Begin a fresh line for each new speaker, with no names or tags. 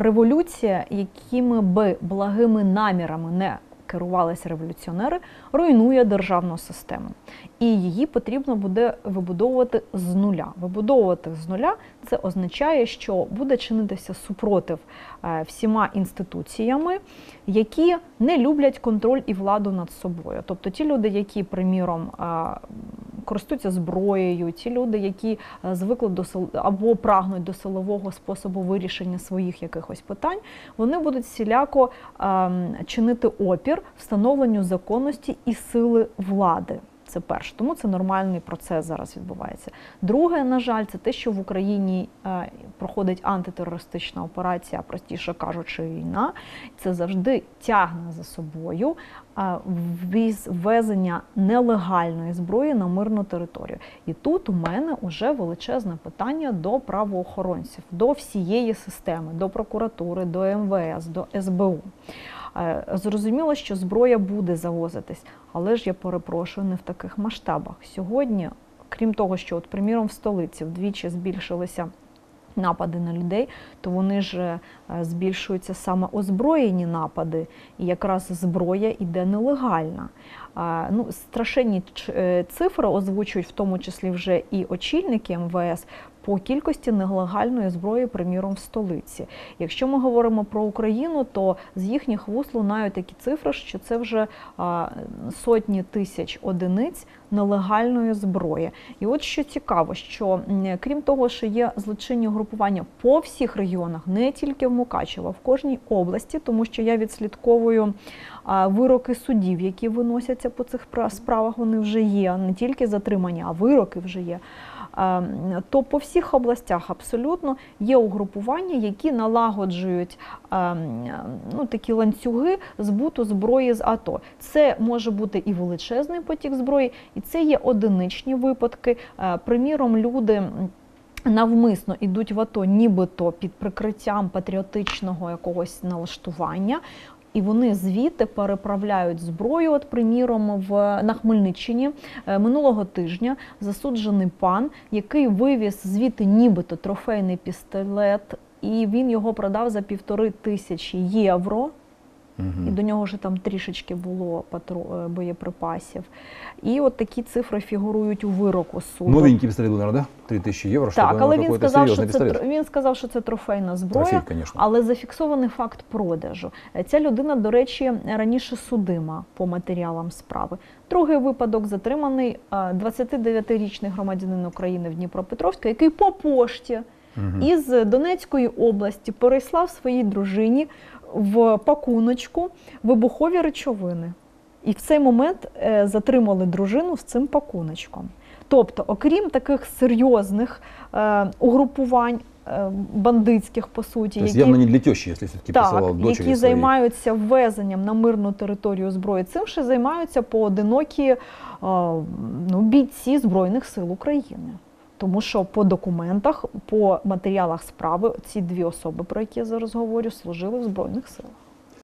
революція, якими би благими намірами не керувалися революціонери, руйнує державну систему. І її потрібно буде вибудовувати з нуля. Вибудовувати з нуля це означає, що буде чинитися супротив е, всіма інституціями, які не люблять контроль і владу над собою. Тобто ті люди, які, приміром, е, користуються зброєю, ті люди, які е, звикли до сил або прагнуть до силового способу вирішення своїх якихось питань, вони будуть всіляко ем, чинити опір встановленню законності і сили влади. Це перше, тому це нормальний процес зараз відбувається. Друге, на жаль, це те, що в Україні е, проходить антитерористична операція, простіше кажучи, війна. Це завжди тягне за собою е, ввезення нелегальної зброї на мирну територію. І тут у мене вже величезне питання до правоохоронців, до всієї системи, до прокуратури, до МВС, до СБУ. Е, Зрозуміло, що зброя буде завозитись, але ж я перепрошую не в таких масштабах. Сьогодні, крім того, що, от, приміром, в столиці вдвічі збільшилися напади на людей, то вони ж е, збільшуються саме озброєні напади, і якраз зброя іде нелегальна. Ну, страшенні е, цифри озвучують в тому числі вже і очільники МВС по кількості нелегальної зброї, приміром, в столиці. Якщо ми говоримо про Україну, то з їхніх вуст лунають такі цифри, що це вже сотні тисяч одиниць нелегальної зброї. І от що цікаво, що крім того, що є злочинні групування по всіх регіонах, не тільки в Мукачево, в кожній області, тому що я відслідковую вироки судів, які виносяться по цих справах, вони вже є, не тільки затримання, а вироки вже є. То по всіх областях абсолютно є угрупування, які налагоджують ну, такі ланцюги збуту зброї з АТО. Це може бути і величезний потік зброї, і це є одиничні випадки. Е, Приміром, люди. Навмисно йдуть в АТО, нібито під прикриттям патріотичного якогось налаштування, і вони звідти переправляють зброю. От, приміром, в на Хмельниччині е, минулого тижня засуджений пан, який вивіз звідти нібито трофейний пістолет, і він його продав за півтори тисячі євро. І до нього вже там трішечки було патро... е, боєприпасів. І от такі цифри фігурують у вироку суду.
Новенький пистолет был, наверное, да? 3000 евро,
Так,
чтобы
але
ну,
він
какой-то
сказав, що
серьезный
це
пистолет.
тр- він сказав, що це трофейна зброя,
Трофей, конечно.
але зафіксований факт продажу. Е, Ця людина, до речі, раніше судима по матеріалам справи. Другий випадок затриманий е, 29-річний громадянин України в Дніпропетровську, який по пошті
Мгм.
із Донецької області переслав своїй дружині в пакуночку вибухові речовини. І в цей момент е, затримали дружину з цим пакуночком. Тобто, окрім таких серйозних е, угрупувань е, бандитських, по суті,
То
які,
явно не для тещи, если все-таки
так,
дочери
які займаються ввезенням на мирну територію зброї, цим ще займаються поодинокі ну, бійці Збройних сил України. Тому що по документах, по матеріалах справи ці дві особи, про які я зараз говорю, служили в Збройних силах.